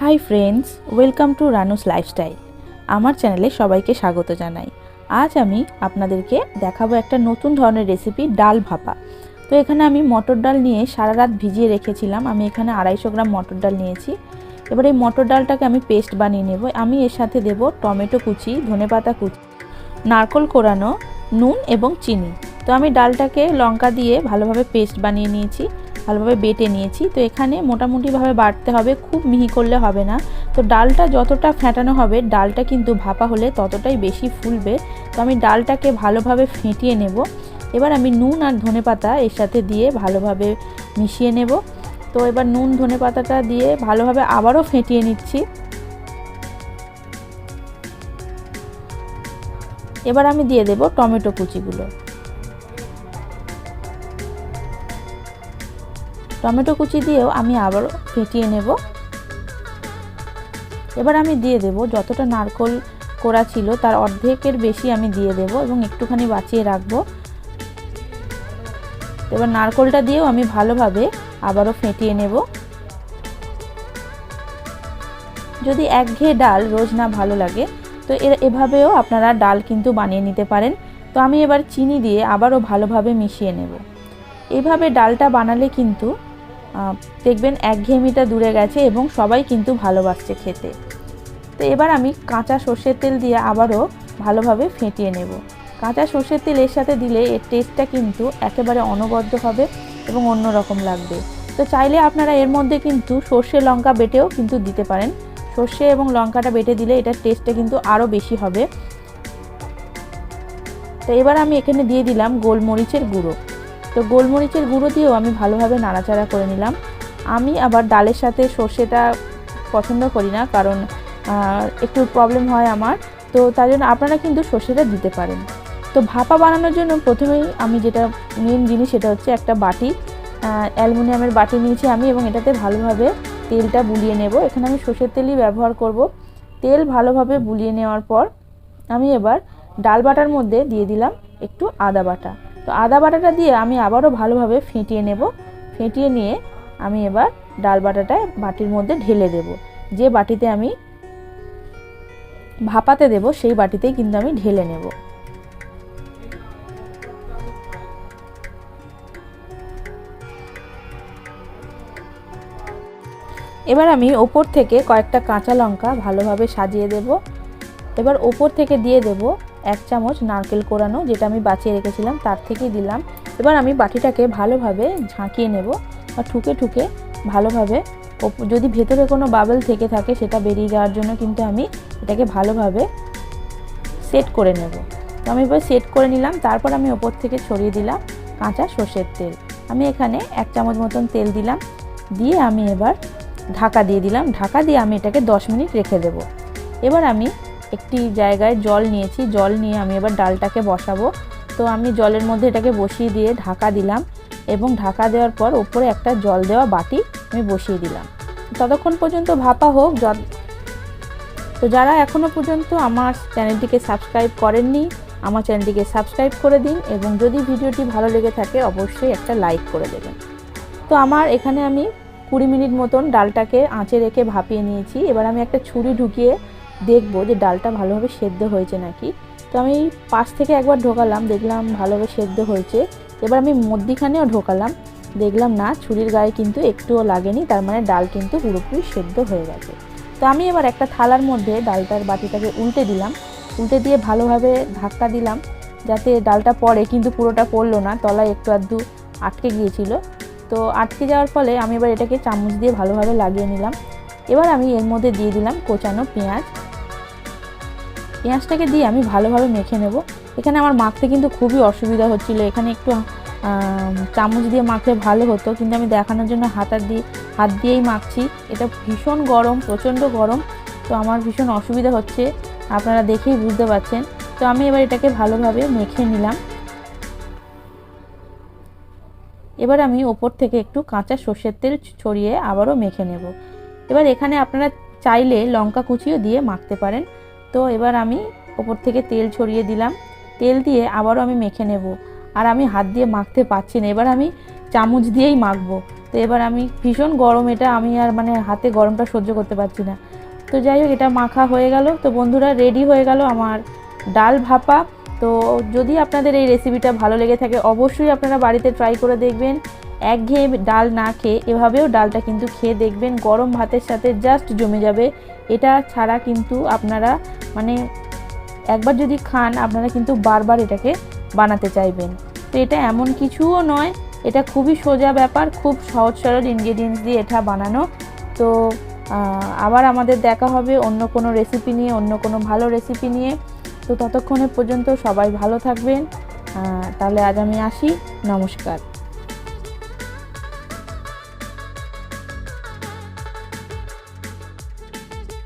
Hi friends welcome to Ranu's lifestyle আমার চ্যানেলে সবাইকে স্বাগত জানাই। আজ আমি আপনাদেরকে দেখাবো একটা নতুন ধরনের রেসিপি ডাল ভাপা। তো এখানে আমি মটর ডাল নিয়ে সারা রাত ভিজিয়ে রেখেছিলাম। আমি এখানে আড়াইশো গ্রাম মটর ডাল নিয়েছি। এবার এই মটর ডালটাকে আমি পেস্ট বানিয়ে নেব। আমি এর সাথে দেব টমেটো কুচি ধনেপাতা কুচি, নারকোল কোরানো, নুন এবং চিনি। তো আমি ডালটাকে লঙ্কা দিয়ে ভালোভাবে পেস্ট বানিয়ে নিয়েছি। ভালোভাবে বেটে নিয়েছি। তো এখানে মোটামুটিভাবে বাটতে হবে, খুব মিহি করলে হবে না। তো ডালটা যতটা ফ্যাটানো হবে, ডালটা কিন্তু ভাপা হলে ততটাই বেশি ফুলবে। তো আমি ডালটাকে ভালোভাবে ফেটিয়ে নেব। এবার আমি নুন আর ধনে পাতা এর সাথে দিয়ে ভালোভাবে মিশিয়ে নেব। তো এবার নুন ধনে পাতাটা দিয়ে ভালোভাবে আবারও ফেটিয়ে নিচ্ছি। এবার আমি দিয়ে দেব টমেটো কুচিগুলো। টমেটো কুচি দিয়েও আমি আবারও ফেটিয়ে নেব। এবার আমি দিয়ে দেব যতটা নারকোল করা ছিল তার অর্ধেকের বেশি আমি দিয়ে দেব এবং একটুখানি বাঁচিয়ে রাখব। এবার নারকোলটা দিয়েও আমি ভালোভাবে আবারও ফেটিয়ে নেব। যদি এক একঘেয়ে ডাল রোজ না ভালো লাগে, তো এর এভাবেও আপনারা ডাল কিন্তু বানিয়ে নিতে পারেন। তো আমি এবার চিনি দিয়ে আবারও ভালোভাবে মিশিয়ে নেব। এভাবে ডালটা বানালে কিন্তু দেখবেন এক একঘেয়েমিটা দূরে গেছে এবং সবাই কিন্তু ভালোবাসছে খেতে। তো এবার আমি কাঁচা সর্ষের তেল দিয়ে আবারও ভালোভাবে ফেটিয়ে নেব। কাঁচা সর্ষের তেল এর সাথে দিলে এর টেস্টটা কিন্তু একেবারে অনবদ্য হবে এবং অন্যরকম লাগবে। তো চাইলে আপনারা এর মধ্যে কিন্তু সর্ষে, লঙ্কা বেটেও কিন্তু দিতে পারেন। সর্ষে এবং লঙ্কাটা বেটে দিলে এটার টেস্টটা কিন্তু আরও বেশি হবে। তো এবার আমি এখানে দিয়ে দিলাম গোলমরিচের গুঁড়ো। তো গোলমরিচের গুঁড়ো দিয়েও আমি ভালোভাবে নাড়াচাড়া করে নিলাম। আমি আবার ডালের সাথে সর্ষেটা পছন্দ করি না, কারণ একটু প্রবলেম হয় আমার। তো তার জন্য আপনারা কিন্তু সর্ষেটা দিতে পারেন। তো ভাপা বানানোর জন্য প্রথমেই আমি যেটা মেন জিনিস সেটা হচ্ছে একটা বাটি। অ্যালুমিনিয়ামের বাটি নিয়েছি আমি এবং এটাতে ভালোভাবে তেলটা বুলিয়ে নেব। এখানে আমি সর্ষের তেলই ব্যবহার করব। তেল ভালোভাবে বুলিয়ে নেওয়ার পর আমি এবার ডাল বাটার মধ্যে দিয়ে দিলাম একটু আদা বাটা। তো আদা বাটাটা দিয়ে আমি আবারও ভালোভাবে ফেটিয়ে নেব। ফেটিয়ে নিয়ে আমি এবার ডাল বাটাটায় বাটির মধ্যে ঢেলে দেব। যে বাটিতে আমি ভাপাতে দেব, সেই বাটিতেই কিন্তু আমি ঢেলে নেব। এবার আমি ওপর থেকে কয়েকটা কাঁচা লঙ্কা ভালোভাবে সাজিয়ে দেব। এবার ওপর থেকে দিয়ে দেব এক চামচ নারকেল কোরানো যেটা আমি বাঁচিয়ে রেখেছিলাম, তার থেকেই দিলাম। এবার আমি বাটিটাকে ভালোভাবে ঝাঁকিয়ে নেব বা ঠুকে ঠুকে ভালোভাবে। যদি ভেতরে কোনো বাবেল থেকে থাকে সেটা বেরিয়ে যাওয়ার জন্য কিন্তু আমি এটাকে ভালোভাবে সেট করে নেব। তো আমি এবার সেট করে নিলাম, তারপর আমি ওপর থেকে ছড়িয়ে দিলাম কাঁচা সর্ষের তেল। আমি এখানে এক চামচ মতন তেল দিলাম, দিয়ে আমি এবার ঢাকা দিয়ে দিলাম। ঢাকা দিয়ে আমি এটাকে দশ মিনিট রেখে দেব। এবার আমি একটি জায়গায় জল নিয়েছি, জল নিয়ে আমি এবার ডালটাকে বসাবো। তো আমি জলের মধ্যে এটাকে বসিয়ে দিয়ে ঢাকা দিলাম এবং ঢাকা দেওয়ার পর ওপরে একটা জল দেওয়া বাটি আমি বসিয়ে দিলাম। ততক্ষণ পর্যন্ত ভাপা হোক তো যারা এখনও পর্যন্ত আমার চ্যানেলটিকে সাবস্ক্রাইব করেননি, আমার চ্যানেলটিকে সাবস্ক্রাইব করে দিন এবং যদি ভিডিওটি ভালো লেগে থাকে, অবশ্যই একটা লাইক করে দেবেন। তো আমার এখানে আমি কুড়ি মিনিট মতন ডালটাকে আঁচে রেখে ভাপিয়ে নিয়েছি। এবার আমি একটা ছুরি ঢুকিয়ে দেখব যে ডালটা ভালোভাবে সেদ্ধ হয়েছে নাকি। তো আমি পাশ থেকে একবার ঢোকালাম, দেখলাম ভালোভাবে সেদ্ধ হয়েছে। এবার আমি মধ্যিখানেও ঢোকালাম, দেখলাম না, ছুরির গায়ে কিন্তু একটুও লাগেনি, তার মানে ডাল কিন্তু পুরোপুরি সেদ্ধ হয়ে গেছে। তো আমি এবার একটা থালার মধ্যে ডালটার বাটিটাকে উল্টে দিলাম, উল্টে দিয়ে ভালোভাবে ধাক্কা দিলাম, যাতে ডালটা পড়ে, কিন্তু পুরোটা পড়ল না, তলায় একটু আধটু আটকে গিয়েছিল। তো আটকে যাওয়ার ফলে আমি এবার এটাকে চামচ দিয়ে ভালোভাবে লাগিয়ে নিলাম। এবার আমি এর মধ্যে দিয়ে দিলাম কোচানো পেঁয়াজ পেঁয়াজটাকে দিয়ে আমি ভালোভাবে মেখে নেব। এখানে আমার মাখতে কিন্তু খুবই অসুবিধা হচ্ছিল। এখানে একটু চামচ দিয়ে মাখলে ভালো হতো। কিন্তু আমি দেখানোর জন্য হাতার দিয়ে, হাত দিয়েই মাখছি। এটা ভীষণ গরম, প্রচণ্ড গরম। তো আমার ভীষণ অসুবিধা হচ্ছে। আপনারা দেখেই বুঝতে পারছেন। তো আমি এবার এটাকে ভালোভাবে মেখে নিলাম। এবার আমি ওপর থেকে একটু কাঁচা সর্ষের তেল ছড়িয়ে আবারও মেখে নেব। এবার এখানে আপনারা চাইলে লঙ্কা কুচিও দিয়ে মাখতে পারেন। তো এবার আমি ওপর থেকে তেল ছড়িয়ে দিলাম। তেল দিয়ে আবারও আমি মেখে নেব। আর আমি হাত দিয়ে মাখতে পারছি না। এবার আমি চামচ দিয়েই মাখবো। তো এবার আমি ভীষণ গরম এটা আমি আর মানে হাতে গরমটা সহ্য করতে পারছি না। তো যাই হোক, এটা মাখা হয়ে গেল। তো বন্ধুরা রেডি হয়ে গেল আমার ডাল ভাপা। তো যদি আপনাদের এই রেসিপিটা ভালো লেগে থাকে, অবশ্যই আপনারা বাড়িতে ট্রাই করে দেখবেন। একঘেয়ে ডাল না খেয়ে এভাবেও ডালটা কিন্তু খেয়ে দেখবেন। গরম ভাতের সাথে জাস্ট জমে যাবে। এটা ছাড়া কিন্তু আপনারা মানে একবার যদি খান, আপনারা কিন্তু বারবার এটাকে বানাতে চাইবেন। তো এটা এমন কিছুও নয়, এটা খুবই সোজা ব্যাপার, খুব সহজ সরল ইনগ্রেডিয়েন্টস দিয়ে এটা বানানো। তো আবার আমাদের দেখা হবে অন্য কোনো রেসিপি নিয়ে, অন্য কোনো ভালো রেসিপি নিয়ে। তো ততক্ষণে পর্যন্ত সবাই ভালো থাকবেন। তাহলে আজ আমি আসি, নমস্কার।